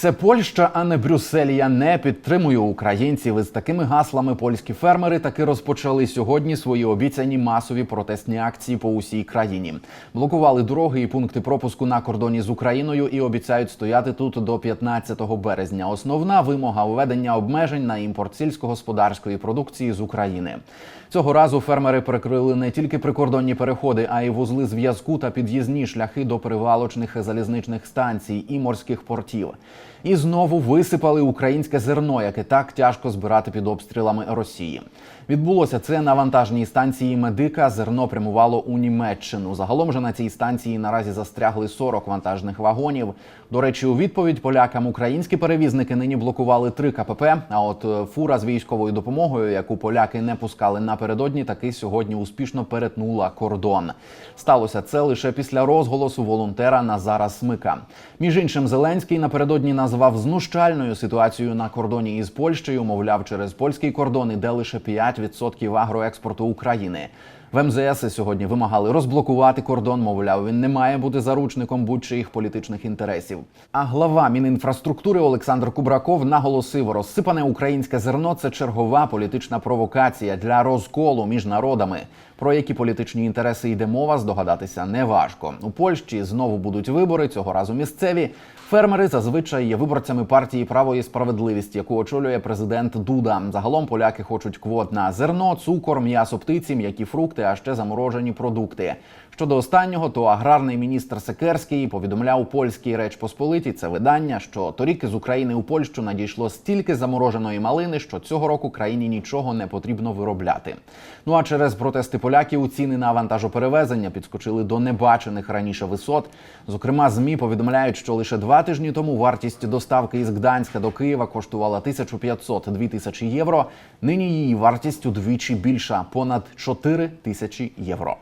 Це Польща, а не Брюссель. Я не підтримую українців. Із такими гаслами польські фермери таки розпочали сьогодні свої обіцяні масові протестні акції по усій країні. Блокували дороги і пункти пропуску на кордоні з Україною і обіцяють стояти тут до 15 березня. Основна вимога введення обмежень на імпорт сільськогосподарської продукції з України. Цього разу фермери перекрили не тільки прикордонні переходи, а й вузли зв'язку та під'їзні шляхи до перевалочних залізничних станцій і морських портів. І знову висипали українське зерно, яке так тяжко збирати під обстрілами Росії. Відбулося це на вантажній станції медика. Зерно прямувало у Німеччину. Загалом же на цій станції наразі застрягли 40 вантажних вагонів. До речі, у відповідь полякам українські перевізники нині блокували три КПП. А от е, фура з військовою допомогою, яку поляки не пускали напередодні, таки сьогодні успішно перетнула кордон. Сталося це лише після розголосу волонтера Назара Смика. Між іншим, Зеленський напередодні назвав знущальною ситуацію на кордоні із Польщею. Мовляв, через польський кордон іде лише 5% агроекспорту України. В МЗС сьогодні вимагали розблокувати кордон. Мовляв, він не має бути заручником будь-чиїх політичних інтересів. А глава Мінінфраструктури Олександр Кубраков наголосив, розсипане українське зерно це чергова політична провокація для розколу між народами. Про які політичні інтереси йде мова, здогадатися неважко. У Польщі знову будуть вибори цього разу місцеві. Фермери зазвичай є виборцями партії право і справедливість, яку очолює президент Дуда. Загалом поляки хочуть квот на зерно, цукор, м'ясо птиці, м'які фрукти, а ще заморожені продукти. Щодо останнього, то аграрний міністр Секерський повідомляв польській Реч Посполитій це видання, що торік із України у Польщу надійшло стільки замороженої малини, що цього року країні нічого не потрібно виробляти. Ну а через протести поляків ціни на вантажоперевезення підскочили до небачених раніше висот. Зокрема, змі повідомляють, що лише два тижні тому вартість доставки із Гданська до Києва коштувала 1500-2000 тисячі євро. Нині її вартість удвічі більша понад 4 тисячі євро.